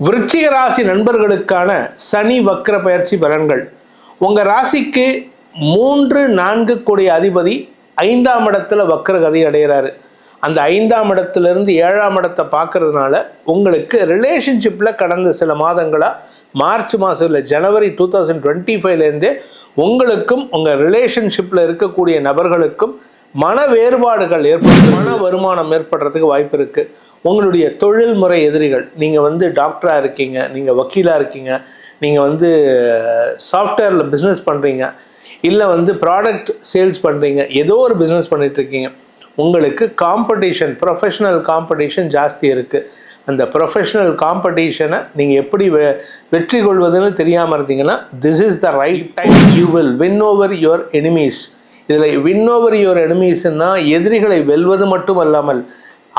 விருச்சிக ராசி நண்பர்களுக்கான சனி வக்ர பயிற்சி பலன்கள். உங்க ராசிக்கு மூன்று நான்கு கூடிய அதிபதி ஐந்தாம் இடத்துல வக்ர கதை அடைகிறாரு அந்த ஐந்தாம் இடத்துலேருந்து ஏழாம் இடத்தை பார்க்கறதுனால உங்களுக்கு ரிலேஷன்ஷிப்பில் கடந்த சில மாதங்களாக மார்ச் மாதம் இல்லை ஜனவரி டூ தௌசண்ட் டுவெண்ட்டி ஃபைவ்லேருந்தே உங்களுக்கும் உங்கள் ரிலேஷன்ஷிப்பில் இருக்கக்கூடிய நபர்களுக்கும் மன வேறுபாடுகள் ஏற்படும் மன வருமானம் ஏற்படுறதுக்கு வாய்ப்பு இருக்குது உங்களுடைய தொழில்முறை எதிரிகள் நீங்கள் வந்து டாக்டராக இருக்கீங்க நீங்கள் வக்கீலாக இருக்கீங்க நீங்கள் வந்து சாஃப்ட்வேரில் பிஸ்னஸ் பண்ணுறீங்க இல்லை வந்து ப்ராடக்ட் சேல்ஸ் பண்ணுறீங்க ஏதோ ஒரு பிஸ்னஸ் பண்ணிட்டு இருக்கீங்க உங்களுக்கு காம்படிஷன் ப்ரொஃபஷனல் காம்படிஷன் ஜாஸ்தி இருக்குது அந்த ப்ரொஃபஷனல் காம்படிஷனை நீங்கள் எப்படி வெ- வெற்றி கொள்வதுன்னு தெரியாமல் இருந்தீங்கன்னா this is the right time you will win over your enemies இதில் வின் ஓவர் யுவர் எனிமீஸ்னா எதிரிகளை வெல்வது மட்டும் அல்லாமல்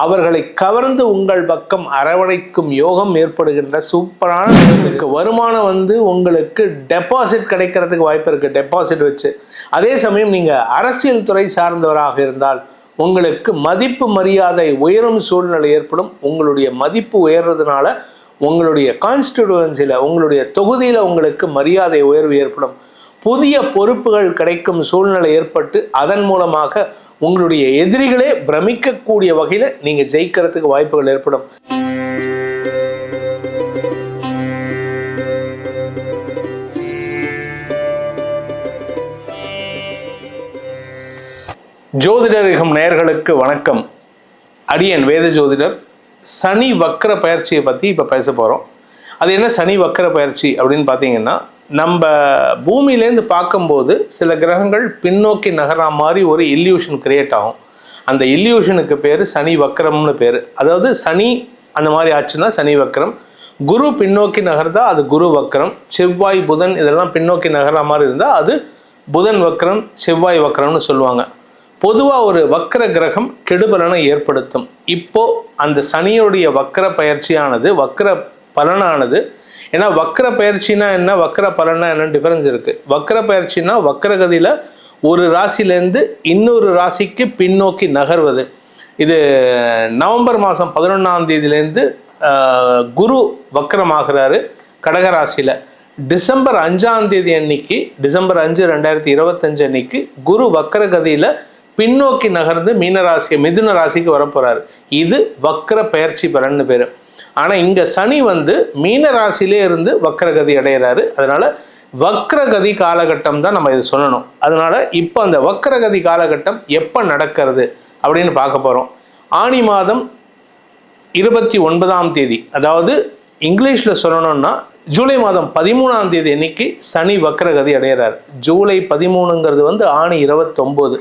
அவர்களை கவர்ந்து உங்கள் பக்கம் அரவணைக்கும் யோகம் ஏற்படுகின்ற சூப்பரான உங்களுக்கு வருமானம் வந்து உங்களுக்கு டெபாசிட் கிடைக்கிறதுக்கு வாய்ப்பு இருக்குது டெபாசிட் வச்சு. அதே சமயம் நீங்கள் அரசியல் துறை சார்ந்தவராக இருந்தால் உங்களுக்கு மதிப்பு மரியாதை உயரும் சூழ்நிலை ஏற்படும். உங்களுடைய மதிப்பு உயர்றதுனால உங்களுடைய கான்ஸ்டிடுவன்சியில் உங்களுடைய தொகுதியில் உங்களுக்கு மரியாதை உயர்வு ஏற்படும். புதிய பொறுப்புகள் கிடைக்கும் சூழ்நிலை ஏற்பட்டு அதன் மூலமாக உங்களுடைய எதிரிகளே பிரமிக்கக்கூடிய வகையில் நீங்கள் ஜெயிக்கிறதுக்கு வாய்ப்புகள் ஏற்படும். ஜோதிடரிகம் நேயர்களுக்கு வணக்கம். அடியன் வேத ஜோதிடர் சனி வக்கர பயிற்சியை பற்றி இப்போ பேச போகிறோம் அது என்ன சனி வக்கர பயிற்சி அப்படின்னு பார்த்தீங்கன்னா நம்ம பூமியிலேருந்து பார்க்கும்போது சில கிரகங்கள் பின்னோக்கி நகரா மாதிரி ஒரு இல்யூஷன் கிரியேட் ஆகும். அந்த இல்யூஷனுக்கு பேர் சனி வக்கரம்னு பேர். அதாவது சனி அந்த மாதிரி ஆச்சுன்னா சனி வக்கரம் குரு பின்னோக்கி நகர்ந்தா அது குரு வக்கரம் செவ்வாய் புதன் இதெல்லாம் பின்னோக்கி நகரா மாதிரி இருந்தால் அது புதன் வக்கரம் செவ்வாய் வக்கரம்னு சொல்லுவாங்க. பொதுவாக ஒரு வக்கர கிரகம் கெடுபலனை ஏற்படுத்தும். இப்போது அந்த சனியுடைய வக்கர பயிற்சியானது வக்கர பலனானது ஏன்னா வக்கர பயிற்சினா என்ன? வக்கர பலனா என்னன்னு டிஃபரன்ஸ் இருக்கு. வக்கர பயிற்சினா வக்ரகதியில் ஒரு ராசியிலேருந்து இன்னொரு ராசிக்கு பின்னோக்கி நகர்வது. இது நவம்பர் மாதம் பதினொன்றாம் தேதியிலேருந்து குரு வக்கரமாகிறாரு கடகராசியில் டிசம்பர் அஞ்சாம் தேதி அன்னைக்கு டிசம்பர் அஞ்சு ரெண்டாயிரத்தி இருபத்தஞ்சு அன்னைக்கு குரு வக்கரகதியில் பின்னோக்கி நகர்ந்து மீனராசி மிதுன ராசிக்கு வரப்போகிறாரு இது வக்கர பயிற்சி பலன்னு பேர். ஆனால் இங்கே சனி வந்து மீன ராசியிலே இருந்து வக்ரகதி அடைகிறாரு அதனால் வக்ரகதி காலகட்டம் தான் நம்ம இது சொல்லணும். அதனால் இப்போ அந்த வக்ரகதி காலகட்டம் எப்போ நடக்கிறது அப்படின்னு பார்க்க போகிறோம் ஆனி மாதம் இருபத்தி ஒன்பதாம் தேதி. அதாவது இங்கிலீஷில் சொல்லணும்னா ஜூலை மாதம் பதிமூணாம் தேதி அன்னைக்கு சனி வக்ரகதி அடைகிறார் ஜூலை பதிமூணுங்கிறது வந்து ஆணி இருபத்தொம்போது.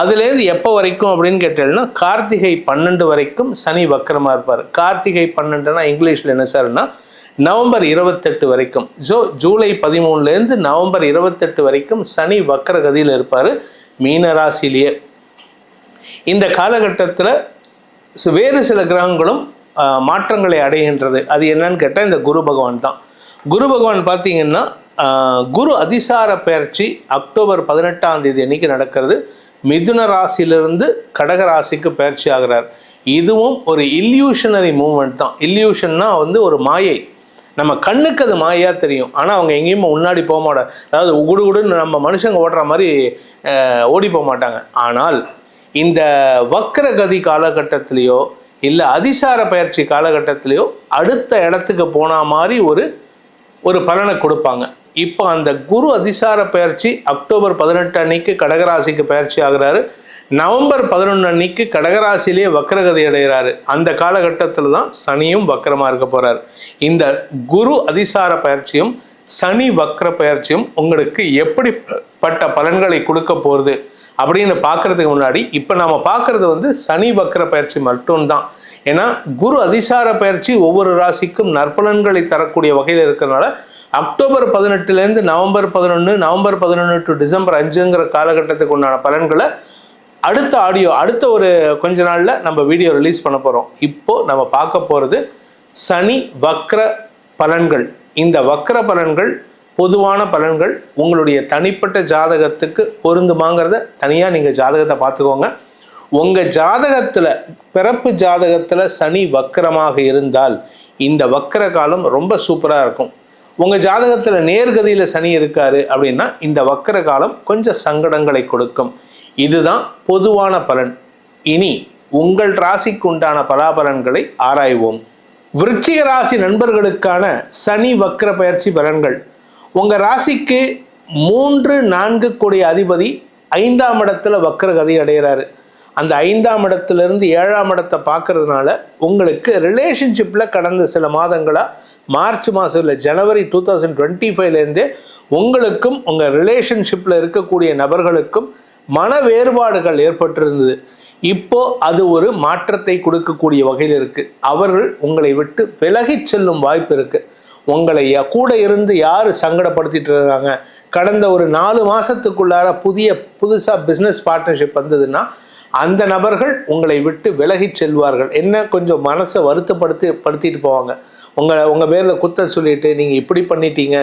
அதுலேருந்து எப்போ வரைக்கும் அப்படின்னு கேட்டீங்கன்னா கார்த்திகை பன்னெண்டு வரைக்கும் சனி வக்கரமாக இருப்பார். கார்த்திகை பன்னெண்டுனா இங்கிலீஷில் என்ன சார்னா நவம்பர் இருபத்தெட்டு வரைக்கும். ஜோ ஜூலை பதிமூணுலேருந்து நவம்பர் இருபத்தெட்டு வரைக்கும் சனி வக்ரகதியில் இருப்பார் மீனராசியிலேயே இந்த காலகட்டத்தில் வேறு சில கிரகங்களும் மாற்றங்களை அடைகின்றது. அது என்னன்னு கேட்டால் இந்த குரு பகவான் தான். குரு பகவான் பார்த்தீங்கன்னா குரு அதிசார பயிற்சி அக்டோபர் பதினெட்டாம் தேதி அன்னைக்கு நடக்கிறது. மிதுன ராசியிலிருந்து கடக ராசிக்கு பயிற்சி ஆகிறார். இதுவும் ஒரு இல்யூஷனரி மூமெண்ட் தான். இல்யூஷன்னா வந்து ஒரு மாயை. நம்ம கண்ணுக்கு அது மாயாக தெரியும். ஆனால் அவங்க எங்கேயுமே முன்னாடி போக மாட்டாங்க. அதாவது உகுடுகுடுன்னு நம்ம மனுஷங்க ஓடுற மாதிரி ஓடி போக மாட்டாங்க. ஆனால் இந்த வக்ரகதி காலகட்டத்திலேயோ இல்லை அதிசார பயிற்சி காலகட்டத்திலேயோ அடுத்த இடத்துக்கு போன மாதிரி ஒரு ஒரு பலனை கொடுப்பாங்க. இப்போ அந்த குரு அதிசார பயிற்சி அக்டோபர் பதினெட்டு அன்னைக்கு கடகராசிக்கு பயிற்சி ஆகுறாரு. நவம்பர் பதினொன்று அன்னைக்கு கடகராசிலேயே வக்கரகதி அடைகிறாரு. அந்த காலகட்டத்தில் தான் சனியும் வக்கரமாக இருக்க போகிறார் இந்த குரு அதிசார பயிற்சியும் சனி வக்கர பயிற்சியும் உங்களுக்கு எப்படிப்பட்ட பலன்களை கொடுக்க போகிறது அப்படின்னு பார்க்கறதுக்கு முன்னாடி இப்போ நம்ம பார்க்குறது வந்து சனி வக்கர பயிற்சி மட்டும்தான். ஏன்னா குரு அதிசார பயிற்சி ஒவ்வொரு ராசிக்கும் நற்பலன்களை தரக்கூடிய வகையில் இருக்கிறதுனால அக்டோபர் பதினெட்டுலேருந்து நவம்பர் பதினொன்று நவம்பர் பதினொன்று டு டிசம்பர் அஞ்சுங்கிற காலகட்டத்துக்கு உண்டான பலன்களை அடுத்த ஆடியோ அடுத்த ஒரு கொஞ்ச நாளில் நம்ம வீடியோ ரிலீஸ் பண்ண போகிறோம் இப்போ நம்ம பார்க்க போகிறது சனி வக்ர பலன்கள். இந்த வக்ர பலன்கள் பொதுவான பலன்கள் உங்களுடைய தனிப்பட்ட ஜாதகத்துக்கு பொருந்துமாங்கிறத தனியாக நீங்கள் ஜாதகத்தை பார்த்துக்கோங்க. உங்கள் ஜாதகத்தில் பிறப்பு ஜாதகத்தில் சனி வக்கரமாக இருந்தால் இந்த வக்கர காலம் ரொம்ப சூப்பராக இருக்கும். உங்கள் ஜாதகத்தில் நேர்கதியில் சனி இருக்காரு அப்படின்னா இந்த வக்கர காலம் கொஞ்சம் சங்கடங்களை கொடுக்கும். இதுதான் பொதுவான பலன். இனி உங்கள் ராசிக்கு உண்டான பலாபலன்களை ஆராய்வோம். விருச்சிக ராசி நண்பர்களுக்கான சனி வக்கர பயிற்சி பலன்கள். உங்கள் ராசிக்கு மூன்று நான்கு கோடி அதிபதி ஐந்தாம் இடத்துல வக்கர கதி அடைகிறாரு அந்த ஐந்தாம் இடத்துலேருந்து ஏழாம் இடத்தை பார்க்கறதுனால உங்களுக்கு ரிலேஷன்ஷிப்பில் கடந்த சில மாதங்களாக மார்ச் மாதம் இல்லை ஜனவரி டூ தௌசண்ட் டுவெண்ட்டி ஃபைவ்லேருந்தே உங்களுக்கும் உங்கள் ரிலேஷன்ஷிப்பில் இருக்கக்கூடிய நபர்களுக்கும் மன வேறுபாடுகள் ஏற்பட்டிருந்தது. இப்போ அது ஒரு மாற்றத்தை கொடுக்கக்கூடிய வகையில் இருக்குது அவர்கள் உங்களை விட்டு விலகிச் செல்லும் வாய்ப்பு இருக்குது உங்களை கூட இருந்து யார் சங்கடப்படுத்திட்டு இருக்காங்க? கடந்த ஒரு நாலு மாதத்துக்குள்ளார புதிய புதுசாக பிஸ்னஸ் பார்ட்னர்ஷிப் வந்ததுன்னா அந்த நபர்கள் உங்களை விட்டு விலகிச் செல்வார்கள். என்ன கொஞ்சம் மனசை வருத்தப்படுத்தி படுத்திட்டு போவாங்க. உங்களை உங்கள் பேரில் குத்த சொல்லிட்டு நீங்கள் இப்படி பண்ணிட்டீங்க.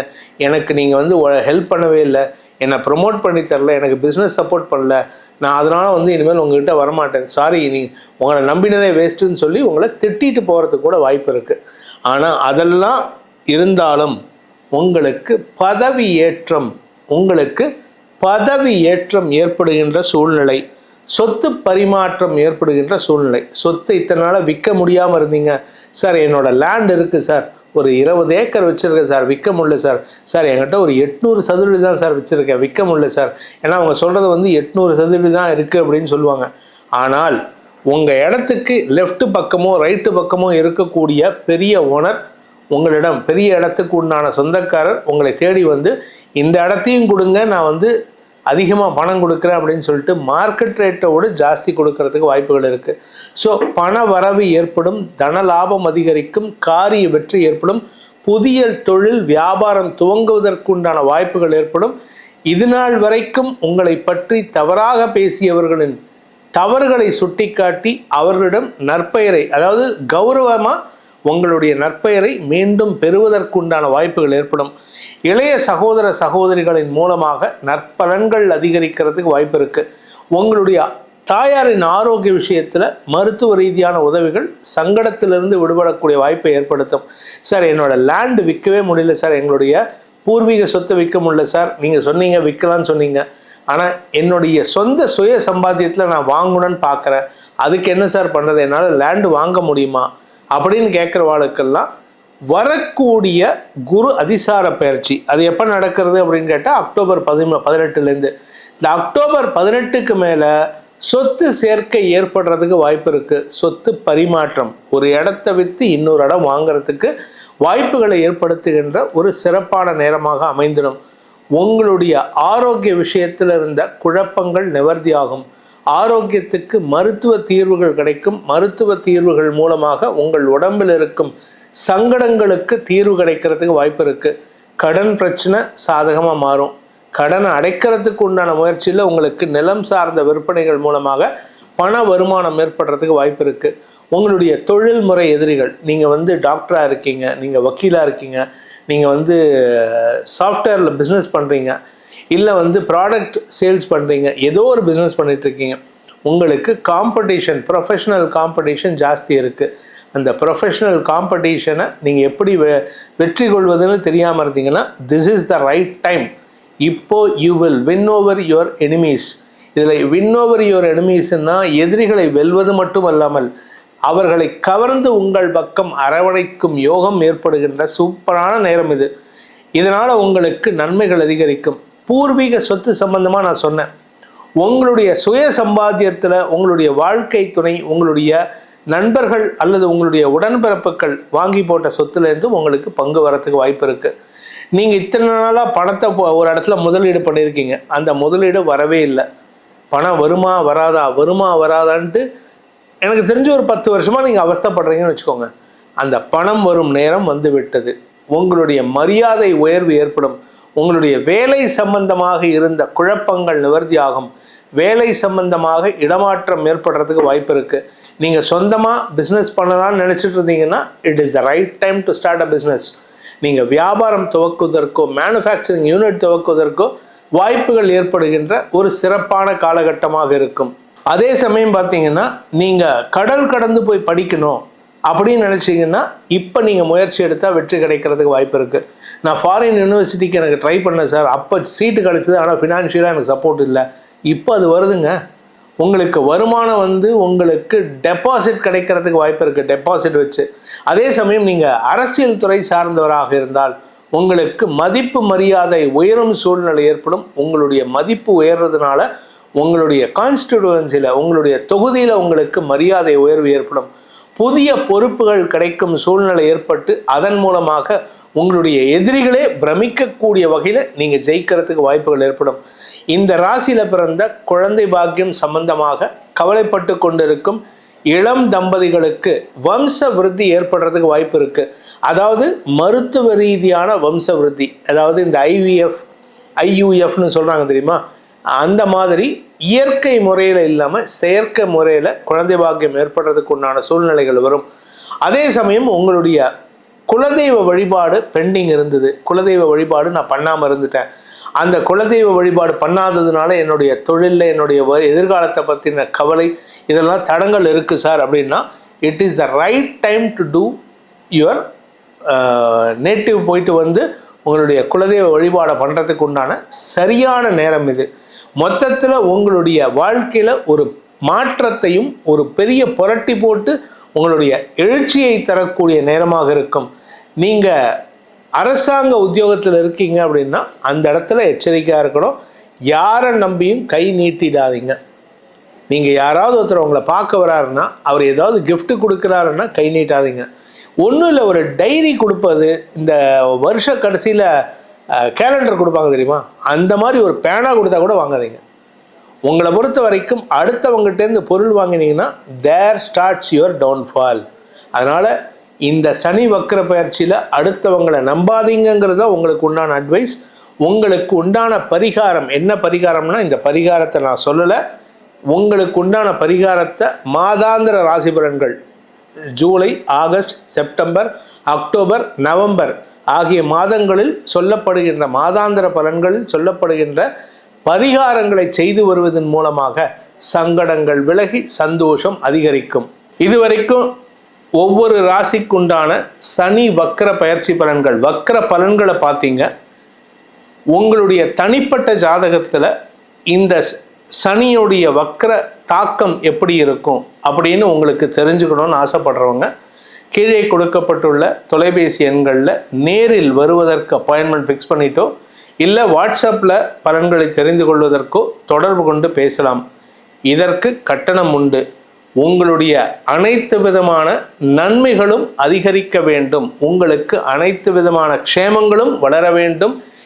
எனக்கு நீங்கள் வந்து ஹெல்ப் பண்ணவே இல்லை. என்னை ப்ரொமோட் பண்ணி தரல. எனக்கு பிஸ்னஸ் சப்போர்ட் பண்ணல. நான் அதனால் வந்து இனிமேல் உங்ககிட்ட வரமாட்டேன். சாரி நீ உங்களை நம்பினதே வேஸ்ட்டுன்னு சொல்லி உங்களை திட்டிட்டு போகிறதுக்கு கூட வாய்ப்பு இருக்குது ஆனால் அதெல்லாம் இருந்தாலும் உங்களுக்கு பதவி ஏற்றம் உங்களுக்கு பதவி ஏற்றம் ஏற்படுகின்ற சூழ்நிலை. சொத்து பரிமாற்றம் ஏற்படுகின்ற சூழ்நிலை. சொத்தை இத்தனை நாளாக விற்க முடியாமல் இருந்தீங்க. சார் என்னோடய லேண்ட் இருக்குது சார். ஒரு இருபது ஏக்கர் வச்சுருக்கேன் சார். விற்க முடியல சார். சார் என்கிட்ட ஒரு எட்நூறு சதுரடி தான் சார் வச்சுருக்கேன். விற்க முடியல சார். ஏன்னா அவங்க சொல்கிறது வந்து எட்நூறு சதுரடி தான் இருக்குது அப்படின்னு சொல்லுவாங்க. ஆனால் உங்கள் இடத்துக்கு லெஃப்ட் பக்கமோ ரைட்டு பக்கமோ இருக்கக்கூடிய பெரிய ஓனர் உங்களிடம் பெரிய இடத்துக்கு உண்டான சொந்தக்காரர் உங்களை தேடி வந்து இந்த இடத்தையும் கொடுங்க நான் வந்து அதிகமாக பணம் கொடுக்குறேன் அப்படின்னு சொல்லிட்டு மார்க்கெட் ரேட்டோடு ஜாஸ்தி கொடுக்கறதுக்கு வாய்ப்புகள் இருக்குது ஸோ பண வரவு ஏற்படும் தன லாபம் அதிகரிக்கும் காரிய வெற்றி ஏற்படும் புதிய தொழில் வியாபாரம் துவங்குவதற்குண்டான வாய்ப்புகள் ஏற்படும். இது நாள் வரைக்கும் உங்களை பற்றி தவறாக பேசியவர்களின் தவறுகளை சுட்டிக்காட்டி அவர்களிடம் நற்பெயரை அதாவது கௌரவமாக உங்களுடைய நற்பெயரை மீண்டும் பெறுவதற்குண்டான வாய்ப்புகள் ஏற்படும். இளைய சகோதர சகோதரிகளின் மூலமாக நற்பலன்கள் அதிகரிக்கிறதுக்கு வாய்ப்பு இருக்குது உங்களுடைய தாயாரின் ஆரோக்கிய விஷயத்தில் மருத்துவ ரீதியான உதவிகள் சங்கடத்திலிருந்து விடுபடக்கூடிய வாய்ப்பை ஏற்படுத்தும். சார் என்னோட லேண்டு விற்கவே முடியல சார். எங்களுடைய பூர்வீக சொத்தை விற்க முடியல சார். நீங்கள் சொன்னீங்க விற்கலான்னு சொன்னீங்க. ஆனால் என்னுடைய சொந்த சுய சம்பாத்தியத்தில் நான் வாங்கணும்னு பார்க்குறேன் அதுக்கு என்ன சார் பண்ணுறது என்னால் லேண்டு வாங்க முடியுமா? அப்படின்னு கேட்குற வாழ்க்கெல்லாம் வரக்கூடிய குரு அதிசார பயிற்சி. அது எப்போ நடக்கிறது அப்படின்னு கேட்டால் அக்டோபர் பதிமூ பதினெட்டுலேருந்து. இந்த அக்டோபர் பதினெட்டுக்கு மேலே சொத்து சேர்க்கை ஏற்படுறதுக்கு வாய்ப்பு இருக்குது சொத்து பரிமாற்றம். ஒரு இடத்த விற்று இன்னொரு இடம் வாங்குறதுக்கு வாய்ப்புகளை ஏற்படுத்துகின்ற ஒரு சிறப்பான நேரமாக அமைந்திடும். உங்களுடைய ஆரோக்கிய விஷயத்தில் இருந்த குழப்பங்கள் நிவர்த்தியாகும் ஆரோக்கியத்துக்கு மருத்துவ தீர்வுகள் கிடைக்கும். மருத்துவ தீர்வுகள் மூலமாக உங்கள் உடம்பில் இருக்கும் சங்கடங்களுக்கு தீர்வு கிடைக்கிறதுக்கு வாய்ப்பு இருக்குது கடன் பிரச்சனை சாதகமாக மாறும். கடனை அடைக்கிறதுக்கு உண்டான முயற்சியில் உங்களுக்கு நிலம் சார்ந்த விற்பனைகள் மூலமாக பண வருமானம் ஏற்படுறதுக்கு வாய்ப்பு இருக்குது உங்களுடைய தொழில்முறை எதிரிகள் நீங்கள் வந்து டாக்டராக இருக்கீங்க நீங்கள் வக்கீலாக இருக்கீங்க நீங்கள் வந்து சாஃப்ட்வேரில் பிஸ்னஸ் பண்ணுறீங்க இல்லை வந்து ப்ராடக்ட் சேல்ஸ் பண்ணுறீங்க ஏதோ ஒரு பிஸ்னஸ் பண்ணிகிட்ருக்கீங்க உங்களுக்கு காம்படிஷன் ப்ரொஃபஷனல் காம்படிஷன் ஜாஸ்தி இருக்குது அந்த ப்ரொஃபஷ்னல் காம்படிஷனை நீங்கள் எப்படி வெ வெற்றி கொள்வதுன்னு தெரியாமல் இருந்தீங்கன்னா this is the right time இப்போ you will win over your enemies இதில் வின் ஓவர் யுவர் எனிமீஸ்னால் எதிரிகளை வெல்வது மட்டும் அல்லாமல் அவர்களை கவர்ந்து உங்கள் பக்கம் அரவணைக்கும் யோகம் ஏற்படுகின்ற சூப்பரான நேரம் இது. இதனால் உங்களுக்கு நன்மைகள் அதிகரிக்கும். பூர்வீக சொத்து சம்பந்தமாக நான் சொன்னேன். உங்களுடைய சுய சம்பாத்தியத்தில் உங்களுடைய வாழ்க்கை துணை உங்களுடைய நண்பர்கள் அல்லது உங்களுடைய உடன்பிறப்புகள் வாங்கி போட்ட சொத்துலேருந்து உங்களுக்கு பங்கு வரத்துக்கு வாய்ப்பு இருக்குது நீங்கள் இத்தனை நாளாக பணத்தை ஒரு இடத்துல முதலீடு பண்ணியிருக்கீங்க அந்த முதலீடு வரவே இல்லை. பணம் வருமா வராதா? வருமா வராதான்ட்டு எனக்கு தெரிஞ்ச ஒரு பத்து வருஷமாக நீங்கள் அவஸ்தப்படுறீங்கன்னு வச்சுக்கோங்க. அந்த பணம் வரும் நேரம் வந்து விட்டது. உங்களுடைய மரியாதை உயர்வு ஏற்படும். உங்களுடைய வேலை சம்பந்தமாக இருந்த குழப்பங்கள் நிவர்த்தியாகும் வேலை சம்பந்தமாக இடமாற்றம் ஏற்படுறதுக்கு வாய்ப்பு இருக்குது நீங்கள் சொந்தமாக பிஸ்னஸ் பண்ணலாம்னு நினச்சிட்டு இருந்தீங்கன்னா it is the right time to start a business நீங்கள் வியாபாரம் துவக்குவதற்கோ மேனுஃபேக்சரிங் யூனிட் துவக்குவதற்கோ வாய்ப்புகள் ஏற்படுகின்ற ஒரு சிறப்பான காலகட்டமாக இருக்கும். அதே சமயம் பார்த்தீங்கன்னா நீங்கள் கடல் கடந்து போய் படிக்கணும் அப்படின்னு நினச்சிங்கன்னா இப்போ நீங்கள் முயற்சி எடுத்தால் வெற்றி கிடைக்கிறதுக்கு வாய்ப்பு இருக்குது நான் ஃபாரின் யூனிவர்சிட்டிக்கு எனக்கு ட்ரை பண்ணேன் சார். அப்போ சீட்டு கிடச்சிது ஆனால் ஃபினான்ஷியலாக எனக்கு சப்போர்ட் இல்லை. இப்போ அது வருதுங்க. உங்களுக்கு வருமானம் வந்து உங்களுக்கு டெபாசிட் கிடைக்கிறதுக்கு வாய்ப்பு இருக்குது டெபாசிட் வச்சு. அதே சமயம் நீங்கள் அரசியல் துறை சார்ந்தவராக இருந்தால் உங்களுக்கு மதிப்பு மரியாதை உயரும் சூழ்நிலை ஏற்படும். உங்களுடைய மதிப்பு உயர்றதுனால உங்களுடைய கான்ஸ்டிடுவன்சியில் உங்களுடைய தொகுதியில் உங்களுக்கு மரியாதை உயர்வு ஏற்படும். புதிய பொறுப்புகள் கிடைக்கும் சூழ்நிலை ஏற்பட்டு அதன் மூலமாக உங்களுடைய எதிரிகளே பிரமிக்கக்கூடிய வகையில் நீங்கள் ஜெயிக்கிறதுக்கு வாய்ப்புகள் ஏற்படும். இந்த ராசியில் பிறந்த குழந்தை பாக்கியம் சம்பந்தமாக கவலைப்பட்டு கொண்டிருக்கும் இளம் தம்பதிகளுக்கு வம்ச விருத்தி ஏற்படுறதுக்கு வாய்ப்பு இருக்குது அதாவது மருத்துவ ரீதியான வம்ச விருத்தி அதாவது இந்த ஐவிஎஃப் ஐயூஎஃப்னு சொல்கிறாங்க தெரியுமா? அந்த மாதிரி இயற்கை முறையில் இல்லாமல் செயற்கை முறையில் குழந்தை பாக்கியம் ஏற்படுறதுக்கு உண்டான சூழ்நிலைகள் வரும். அதே சமயம் உங்களுடைய குலதெய்வ வழிபாடு பெண்டிங் இருந்தது. குலதெய்வ வழிபாடு நான் பண்ணாமல் இருந்துட்டேன். அந்த குலதெய்வ வழிபாடு பண்ணாததுனால என்னுடைய தொழிலில் என்னுடைய வ- எதிர்காலத்தை பற்றின கவலை இதெல்லாம் தடங்கள் இருக்குது சார் அப்படின்னா it is the right time to do your native போயிட்டு வந்து உங்களுடைய குலதெய்வ வழிபாடை பண்ணுறதுக்கு உண்டான சரியான நேரம் இது. மொத்தத்தில் உங்களுடைய வாழ்க்கையில் ஒரு மாற்றத்தையும் ஒரு பெரிய புரட்டி போட்டு உங்களுடைய எழுச்சியை தரக்கூடிய நேரமாக இருக்கும். நீங்கள் அரசாங்க உத்தியோகத்தில் இருக்கீங்க அப்படின்னா அந்த இடத்துல எச்சரிக்கையாக இருக்கணும். யாரை நம்பியும் கை நீட்டிடாதீங்க. நீங்கள் யாராவது ஒருத்தர் உங்களை பார்க்க வராருன்னா அவர் ஏதாவது கிஃப்ட் கொடுக்குறாருன்னா கை நீட்டாதீங்க. ஒன்றும் இல்லை ஒரு டைரி கொடுப்பது இந்த வருஷ கடைசியில் கேலண்டர் கொடுப்பாங்க தெரியுமா? அந்த மாதிரி ஒரு பேனா கொடுத்தா கூட வாங்காதீங்க. உங்களை பொறுத்த வரைக்கும் அடுத்தவங்ககிட்டேருந்து பொருள் வாங்கினீங்கன்னா தேர் ஸ்டார்ட்ஸ் யுவர் டவுன்ஃபால் அதனால் இந்த சனி வக்கர பயிற்சியில் அடுத்தவங்களை நம்பாதீங்கங்கிறது தான் உங்களுக்கு உண்டான அட்வைஸ் உங்களுக்கு உண்டான பரிகாரம். என்ன பரிகாரம்னா இந்த பரிகாரத்தை நான் சொல்லலை. உங்களுக்கு உண்டான பரிகாரத்தை மாதாந்திர ராசி பலன்கள் July August September October November ஆகிய மாதங்களில் சொல்லப்படுகின்ற மாதாந்திர பலன்களில் சொல்லப்படுகின்ற பரிகாரங்களை செய்து வருவதன் மூலமாக சங்கடங்கள் விலகி சந்தோஷம் அதிகரிக்கும். இதுவரைக்கும் ஒவ்வொரு ராசிக்குண்டான சனி வக்கர பயிற்சி பலன்கள் வக்கர பலன்களை பார்த்தீங்க. உங்களுடைய தனிப்பட்ட ஜாதகத்தில் இந்த சனியுடைய வக்கர தாக்கம் எப்படி இருக்கும் அப்படின்னு உங்களுக்கு தெரிஞ்சுக்கணும்னு ஆசைப்படுறவங்க கீழே கொடுக்கப்பட்டுள்ள தொலைபேசி எண்களில் நேரில் வருவதற்கு அப்பாயின்மெண்ட் ஃபிக்ஸ் பண்ணிட்டோ இல்லை வாட்ஸ்அப்பில் பலன்களை தெரிந்து கொள்வதற்கோ தொடர்பு கொண்டு பேசலாம். இதற்கு கட்டணம் உண்டு. உங்களுடைய அனைத்து விதமான நன்மைகளும் அதிகரிக்க வேண்டும். உங்களுக்கு அனைத்து விதமான க்ஷேமங்களும் வளர வேண்டும்.